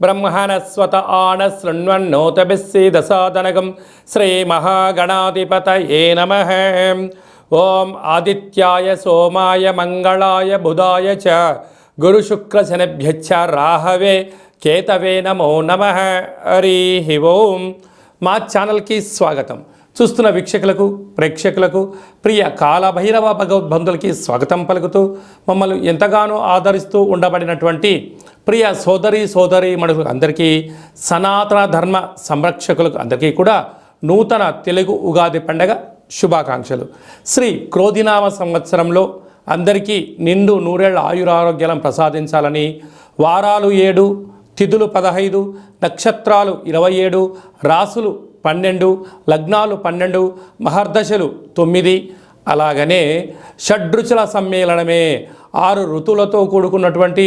బ్రహ్మణస్వత ఆన శృణ్వన్నోతభిస్సీదసాదనగం ఏ నమ ఓం ఆదిత్యాయ సోమాయ మంగళాయ బుధాయ చ గురుశుక్రశనభ్యచ్చ రాహవే కేతవే నమో నమ హరి ఓం మా ఛానల్కి స్వాగతం. చూస్తున్న వీక్షకులకు ప్రేక్షకులకు ప్రియ కాలభైరవ భగవద్బంధులకి స్వాగతం పలుకుతూ మమ్మల్ని ఎంతగానో ఆదరిస్తూ ఉండబడినటువంటి ప్రియ సోదరి సోదరి మనుషులకు అందరికీ సనాతన ధర్మ సంరక్షకులకు అందరికీ కూడా నూతన తెలుగు ఉగాది పండగ శుభాకాంక్షలు. శ్రీ క్రోధినామ సంవత్సరంలో అందరికీ నిండు నూరేళ్ళ ఆయురారోగ్యాలను ప్రసాదించాలని వారాలు ఏడు తిథులు పదహైదు నక్షత్రాలు ఇరవై ఏడు రాసులు పన్నెండు లగ్నాలు పన్నెండు మహర్దశలు తొమ్మిది. అలాగనే షడ్రుచుల సమ్మేళనమే ఆరు ఋతువులతో కూడుకున్నటువంటి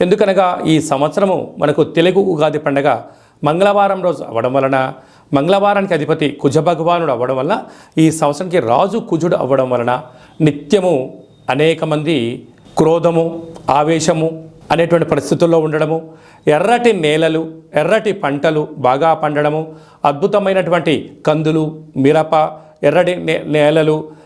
ఎందుకనగా ఈ సంవత్సరము మనకు తెలుగు ఉగాది పండగ మంగళవారం రోజు అవ్వడం వలన మంగళవారానికి అధిపతి కుజ భగవానుడు అవ్వడం వలన ఈ సంవత్సరానికి రాజు కుజుడు అవ్వడం వలన నిత్యము అనేక మంది క్రోధము ఆవేశము అనేటువంటి పరిస్థితుల్లో ఉండడము ఎర్రటి నేలలు ఎర్రటి పంటలు బాగా పండడము అద్భుతమైనటువంటి కందులు మిరప ఎర్రటి నే- నేలలు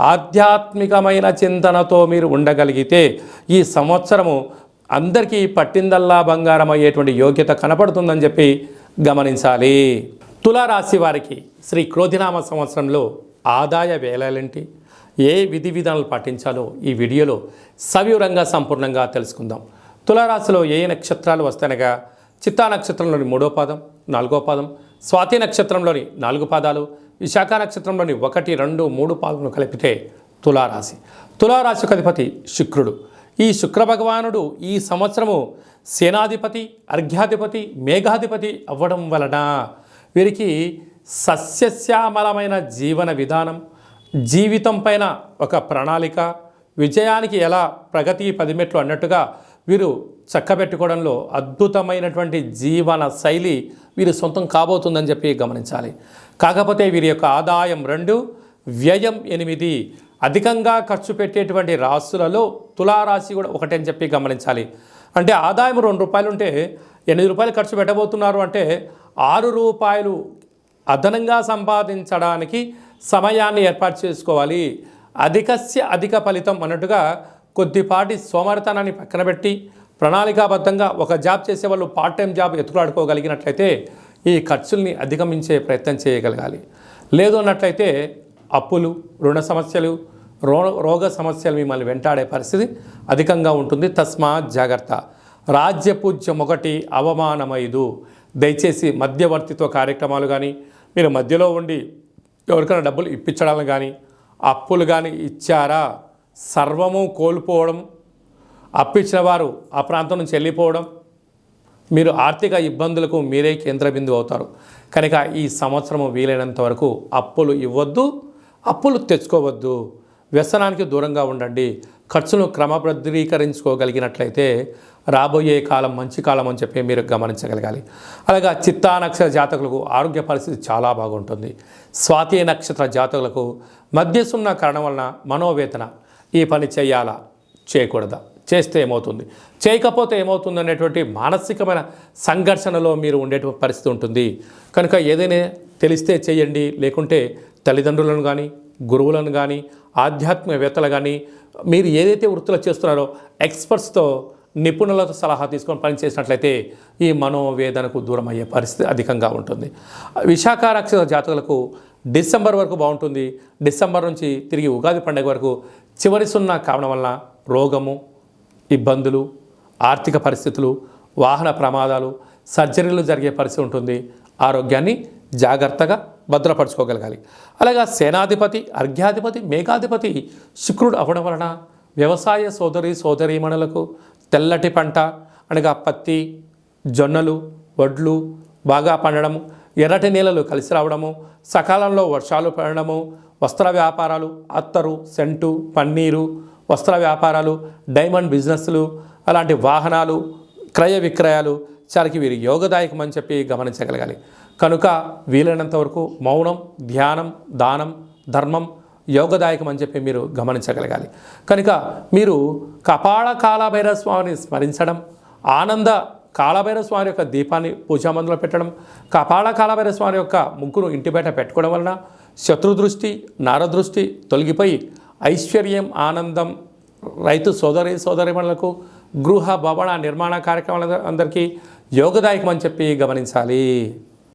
ఆధ్యాత్మికమైన చింతనతో మీరు ఉండగలిగితే ఈ సంవత్సరము అందరికీ పట్టిందల్లా బంగారం అయ్యేటువంటి యోగ్యత కనపడుతుందని చెప్పి గమనించాలి. తులారాశి వారికి శ్రీ క్రోధినామ సంవత్సరంలో ఆదాయ వేలాలేంటి ఏ విధి విధానాలు పాటించాలో ఈ వీడియోలో సవివరంగా సంపూర్ణంగా తెలుసుకుందాం. తులారాశిలో ఏ నక్షత్రాలు వస్తాయనగా చిత్తా నక్షత్రంలోని మూడో పాదం నాలుగో పాదం స్వాతి నక్షత్రంలోని నాలుగు పాదాలు విశాఖ నక్షత్రంలోని ఒకటి రెండు మూడు పాలను కలిపితే తులారాశి. తులారాశికి అధిపతి శుక్రుడు. ఈ శుక్ర భగవానుడు ఈ సంవత్సరము సేనాధిపతి అర్ఘ్యాధిపతి మేఘాధిపతి అవ్వడం వలన వీరికి సస్యశ్యామలమైన జీవన విధానం జీవితం పైన ఒక ప్రణాళిక విజయానికి ఎలా ప్రగతి పదిమెట్లు అన్నట్టుగా వీరు చక్కబెట్టుకోవడంలో అద్భుతమైనటువంటి జీవన శైలి వీరు సొంతం కాబోతుందని చెప్పి గమనించాలి. కాకపోతే వీరి యొక్క ఆదాయం రెండు వ్యయం ఎనిమిది. అధికంగా ఖర్చు పెట్టేటువంటి రాశులలో తులారాశి కూడా ఒకటని అని చెప్పి గమనించాలి. అంటే ఆదాయం రెండు రూపాయలు ఉంటే ఎనిమిది రూపాయలు ఖర్చు పెట్టబోతున్నారు అంటే ఆరు రూపాయలు అదనంగా సంపాదించడానికి సమయాన్ని ఏర్పాటు చేసుకోవాలి. అధికస్య అధిక ఫలితం అన్నట్టుగా కొద్దిపాటి సోమరితనాన్ని పక్కన పెట్టి ప్రణాళికాబద్ధంగా ఒక జాబ్ చేసే వాళ్ళు పార్ట్ టైం జాబ్ ఎత్తులాడుకోగలిగినట్లయితే ఈ ఖర్చుల్ని అధిగమించే ప్రయత్నం చేయగలగాలి. లేదు అన్నట్లయితే అప్పులు రుణ సమస్యలు రో రోగ సమస్యలు మిమ్మల్ని వెంటాడే పరిస్థితి అధికంగా ఉంటుంది. తస్మాత్ జాగ్రత్త. రాజ్యపూజ్యం ఒకటి అవమానమైదు. దయచేసి మధ్యవర్తిత్వ కార్యక్రమాలు కానీ మీరు మధ్యలో ఉండి ఎవరికైనా డబ్బులు ఇప్పించడాలు కానీ అప్పులు కానీ ఇచ్చారా? సర్వము కోల్పోవడం అప్పిచ్చిన వారు ఆ ప్రాంతం నుంచి వెళ్ళిపోవడం మీరు ఆర్థిక ఇబ్బందులకు మీరే కేంద్ర బిందువు అవుతారు. కనుక ఈ సంవత్సరం వీలైనంత వరకు అప్పులు ఇవ్వద్దు అప్పులు తెచ్చుకోవద్దు. వ్యసనానికి దూరంగా ఉండండి. ఖర్చును క్రమబద్ధీకరించుకోగలిగినట్లయితే రాబోయే కాలం మంచి కాలం అని చెప్పి మీరు గమనించగలగాలి. అలాగా చిత్తా నక్షత్ర జాతకులకు ఆరోగ్య పరిస్థితి చాలా బాగుంటుంది. స్వాతి నక్షత్ర జాతకులకు మధ్యసున్న కారణం వలన మనోవేతన ఈ పని చేయాలా? చేయకూడదా? చేస్తే ఏమవుతుంది? చేయకపోతే ఏమవుతుంది అనేటువంటి మానసికమైన సంఘర్షణలో మీరు ఉండేటువంటి పరిస్థితి ఉంటుంది. కనుక ఏదైనా తెలిస్తే చేయండి. లేకుంటే తల్లిదండ్రులను కానీ గురువులను కానీ ఆధ్యాత్మికవేత్తలు కానీ మీరు ఏదైతే వృత్తులు చేస్తున్నారో ఎక్స్పర్ట్స్తో నిపుణులతో సలహా తీసుకొని పనిచేసినట్లయితే ఈ మనోవేదనకు దూరం అయ్యే పరిస్థితి అధికంగా ఉంటుంది. విశాఖ రాక్షస జాతకులకు డిసెంబర్ వరకు బాగుంటుంది. డిసెంబర్ నుంచి తిరిగి ఉగాది పండుగ వరకు చివరి సున్నా కావడం వల్ల రోగము ఇబ్బందులు ఆర్థిక పరిస్థితులు వాహన ప్రమాదాలు సర్జరీలు జరిగే పరిస్థితి ఉంటుంది. ఆరోగ్యాన్ని జాగ్రత్తగా భద్రపరచుకోగలగాలి. అలాగా సేనాధిపతి అర్ఘ్యాధిపతి మేఘాధిపతి శుక్రుడు అవ్వడం వలన వ్యవసాయ సోదరి సోదరీమణులకు తెల్లటి పంట అనగా పత్తి జొన్నలు వడ్లు బాగా పండడం ఎర్రటి నీళ్ళలు కలిసి రావడము సకాలంలో వర్షాలు పడడము వస్త్ర వ్యాపారాలు అత్తరు సెంటు పన్నీరు వస్త్ర వ్యాపారాలు డైమండ్ బిజినెస్లు అలాంటి వాహనాలు క్రయ విక్రయాలు చాలకి వీరి యోగదాయకం అని చెప్పి గమనించగలగాలి. కనుక వీలైనంత వరకు మౌనం ధ్యానం దానం ధర్మం యోగదాయకం అని చెప్పి మీరు గమనించగలగాలి. కనుక మీరు కపాళ కాలభైరవ స్వామిని స్మరించడం ఆనంద కాలభైర స్వామి యొక్క దీపాన్ని పూజామందులో పెట్టడం కపాళ కాలభైర స్వామి యొక్క ముగ్గురు ఇంటి బయట పెట్టుకోవడం వలన శత్రుదృష్టి నారదృష్టి తొలగిపోయి ఐశ్వర్యం ఆనందం రైతు సోదరి సోదరిమణులకు గృహ భవన నిర్మాణ కార్యక్రమాల అందరికీ యోగదాయకం అని చెప్పి గమనించాలి.